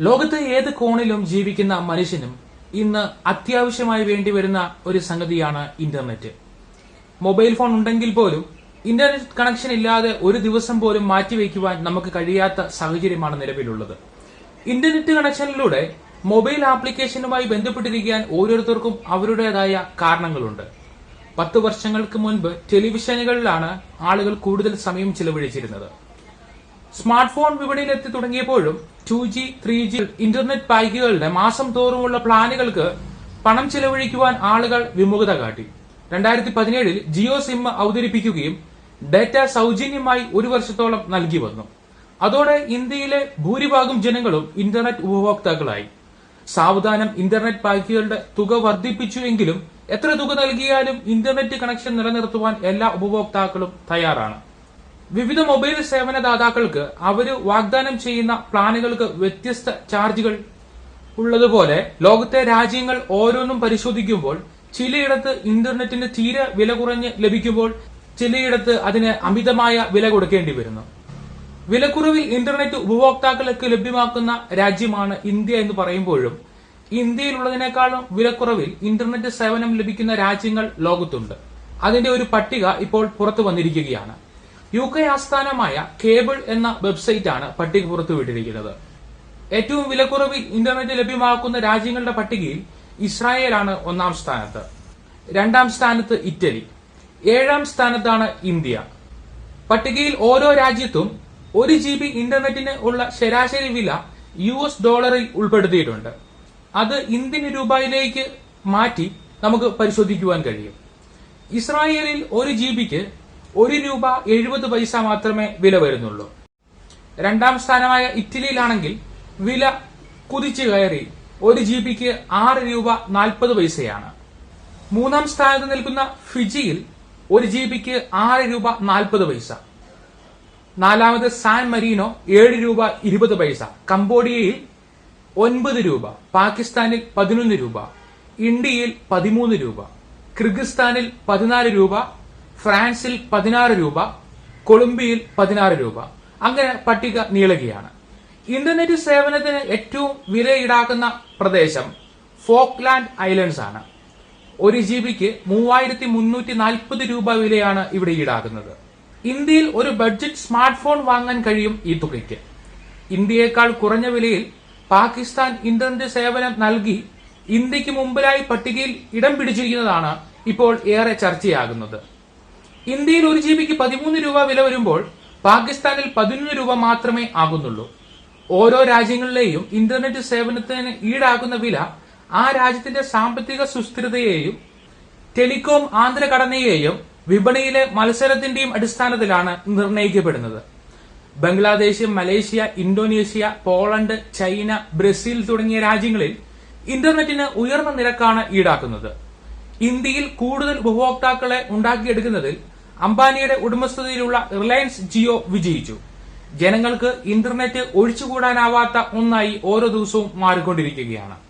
ലോകത്ത് ഏത് കോണിലും ജീവിക്കുന്ന മനുഷ്യനും ഇന്ന് അത്യാവശ്യമായി വേണ്ടി വരുന്ന ഒരു സംഗതിയാണ് ഇന്റർനെറ്റ്. മൊബൈൽ ഫോൺ ഉണ്ടെങ്കിൽ പോലും ഇന്റർനെറ്റ് കണക്ഷൻ ഇല്ലാതെ ഒരു ദിവസം പോലും മാറ്റിവെക്കുവാൻ നമുക്ക് കഴിയാത്ത സാഹചര്യമാണ് നിലവിലുള്ളത്. ഇന്റർനെറ്റ് കണക്ഷനിലൂടെ മൊബൈൽ ആപ്ലിക്കേഷനുമായി ബന്ധപ്പെട്ടിരിക്കാൻ ഓരോരുത്തർക്കും അവരുടേതായ കാരണങ്ങളുണ്ട്. പത്ത് വർഷങ്ങൾക്ക് മുൻപ് ടെലിവിഷനുകളിലാണ് ആളുകൾ കൂടുതൽ സമയം ചിലവഴിച്ചിരുന്നത്. സ്മാർട്ട് ഫോൺ വിപണിയിലെത്തി തുടങ്ങിയപ്പോഴും two G three G internet പായ്ക്കുകളുടെ മാസം തോറുമുള്ള പ്ലാനുകൾക്ക് പണം ചിലവഴിക്കുവാൻ ആളുകൾ വിമുഖത കാട്ടി. രണ്ടായിരത്തി പതിനേഴിൽ ജിയോ സിം അവതരിപ്പിക്കുകയും ഡാറ്റ സൗജന്യമായി ഒരു വർഷത്തോളം നൽകി വന്നു. അതോടെ ഇന്ത്യയിലെ ഭൂരിഭാഗം ജനങ്ങളും ഇന്റർനെറ്റ് ഉപഭോക്താക്കളായി. സാവധാനം ഇന്റർനെറ്റ് പായ്ക്കുകളുടെ തുക വർദ്ധിപ്പിച്ചു എങ്കിലും എത്ര തുക നൽകിയാലും ഇന്റർനെറ്റ് കണക്ഷൻ നിലനിർത്തുവാൻ എല്ലാ ഉപഭോക്താക്കളും തയ്യാറാണ്. വിവിധ മൊബൈൽ സേവനദാതാക്കൾക്ക് അവർ വാഗ്ദാനം ചെയ്യുന്ന പ്ലാനുകൾക്ക് വ്യത്യസ്ത ചാർജുകൾ ഉള്ളതുപോലെ ലോകത്തെ രാജ്യങ്ങൾ ഓരോന്നും പരിശോധിക്കുമ്പോൾ ചിലയിടത്ത് ഇന്റർനെറ്റിന് തീരെ വില കുറഞ്ഞ് ലഭിക്കുമ്പോൾ ചിലയിടത്ത് അതിന് അമിതമായ വില കൊടുക്കേണ്ടി വരുന്നു. വിലക്കുറവിൽ ഇന്റർനെറ്റ് ഉപഭോക്താക്കൾക്ക് ലഭ്യമാക്കുന്ന രാജ്യമാണ് ഇന്ത്യ എന്ന് പറയുമ്പോഴും ഇന്ത്യയിലുള്ളതിനേക്കാളും വിലക്കുറവിൽ ഇന്റർനെറ്റ് സേവനം ലഭിക്കുന്ന രാജ്യങ്ങൾ ലോകത്തുണ്ട്. അതിന്റെ ഒരു പട്ടിക ഇപ്പോൾ പുറത്തു വന്നിരിക്കുകയാണ്. യു കെ ആസ്ഥാനമായ കേബിൾ എന്ന വെബ്സൈറ്റ് ആണ് പട്ടിക പുറത്തുവിട്ടിരിക്കുന്നത് ഏറ്റവും വിലക്കുറവിൽ ഇന്റർനെറ്റ് ലഭ്യമാക്കുന്ന രാജ്യങ്ങളുടെ പട്ടികയിൽ ഇസ്രായേലാണ് ഒന്നാം സ്ഥാനത്ത്. രണ്ടാം സ്ഥാനത്ത് ഇറ്റലി. ഏഴാം സ്ഥാനത്താണ് ഇന്ത്യ. പട്ടികയിൽ ഓരോ രാജ്യത്തും ഒരു ജി ബി ഇന്റർനെറ്റിന് ഉള്ള ശരാശരി വില യു എസ് ഡോളറിൽ ഉൾപ്പെടുത്തിയിട്ടുണ്ട്. അത് ഇന്ത്യൻ രൂപയിലേക്ക് മാറ്റി നമുക്ക് പരിശോധിക്കുവാൻ കഴിയും. ഇസ്രായേലിൽ ഒരു ജി ബിക്ക് ഒരു രൂപ എഴുപത് പൈസ മാത്രമേ വില വരുന്നുള്ളൂ. രണ്ടാം സ്ഥാനമായ ഇറ്റലിയിലാണെങ്കിൽ വില കുതിച്ചു കയറി ഒരു ജി ബിക്ക് ആറ് രൂപ നാൽപ്പത് പൈസയാണ്. മൂന്നാം സ്ഥാനത്ത് നിൽക്കുന്ന ഫിജിയിൽ ഒരു ജി ബിക്ക് ആറ് രൂപ നാൽപ്പത് പൈസ. നാലാമത് സാൻ മരീനോ ഏഴ് രൂപ ഇരുപത് പൈസ. കംബോഡിയയിൽ ഒൻപത് രൂപ പാകിസ്ഥാനിൽ പതിനൊന്ന് രൂപ ഇന്ത്യയിൽ പതിമൂന്ന് രൂപ കിർഗിസ്ഥാനിൽ പതിനാല് രൂപ ഫ്രാൻസിൽ പതിനാറ് രൂപ കൊളംബിയയിൽ പതിനാറ് രൂപ. അങ്ങനെ പട്ടിക നീളുകയാണ്. ഇന്റർനെറ്റ് സേവനത്തിന് ഏറ്റവും വില ഈടാക്കുന്ന പ്രദേശം ഫോക്ലാൻഡ് ഐലൻഡ്സ് ആണ്. ഒരു ജി ബിക്ക് മൂവായിരത്തി മുന്നൂറ്റി നാൽപ്പത് രൂപ വിലയാണ് ഇവിടെ ഈടാക്കുന്നത്. ഇന്ത്യയിൽ ഒരു ബഡ്ജറ്റ് സ്മാർട്ട് ഫോൺ വാങ്ങാൻ കഴിയും ഈ തുകയ്ക്ക്. ഇന്ത്യയേക്കാൾ കുറഞ്ഞ വിലയിൽ പാകിസ്ഥാൻ ഇന്റർനെറ്റ് സേവനം നൽകി ഇന്ത്യയ്ക്ക് മുമ്പിലായി പട്ടികയിൽ ഇടം പിടിച്ചിരിക്കുന്നതാണ് ഇപ്പോൾ ഏറെ ചർച്ചയാകുന്നത്. ഇന്ത്യയിൽ ഒരു ജി ബിക്ക് പതിമൂന്ന് രൂപ വില വരുമ്പോൾ പാകിസ്ഥാനിൽ പതിനൊന്ന് രൂപ മാത്രമേ ആകുന്നുള്ളൂ. ഓരോ രാജ്യങ്ങളിലെയും ഇന്റർനെറ്റ് സേവനത്തിന് ഈടാക്കുന്ന വില ആ രാജ്യത്തിന്റെ സാമ്പത്തിക സുസ്ഥിരതയെയും ടെലികോം ആന്തരഘടനയെയും വിപണിയിലെ മത്സരത്തിന്റെയും അടിസ്ഥാനത്തിലാണ് നിർണയിക്കപ്പെടുന്നത്. Bangladesh Malaysia Indonesia Poland China Brazil തുടങ്ങിയ രാജ്യങ്ങളിൽ ഇന്റർനെറ്റിന് ഉയർന്ന നിരക്കാണ് ഈടാക്കുന്നത്. ഇന്ത്യയിൽ കൂടുതൽ ഉപഭോക്താക്കളെ ഉണ്ടാക്കിയെടുക്കുന്നതിൽ അംബാനിയുടെ ഉടമസ്ഥതയിലുള്ള റിലയൻസ് ജിയോ വിജയിച്ചു. ജനങ്ങൾക്ക് ഇന്റർനെറ്റ് ഒഴിച്ചുകൂടാനാവാത്ത ഒന്നായി ഓരോ ദിവസവും മാറിക്കൊണ്ടിരിക്കുകയാണ്.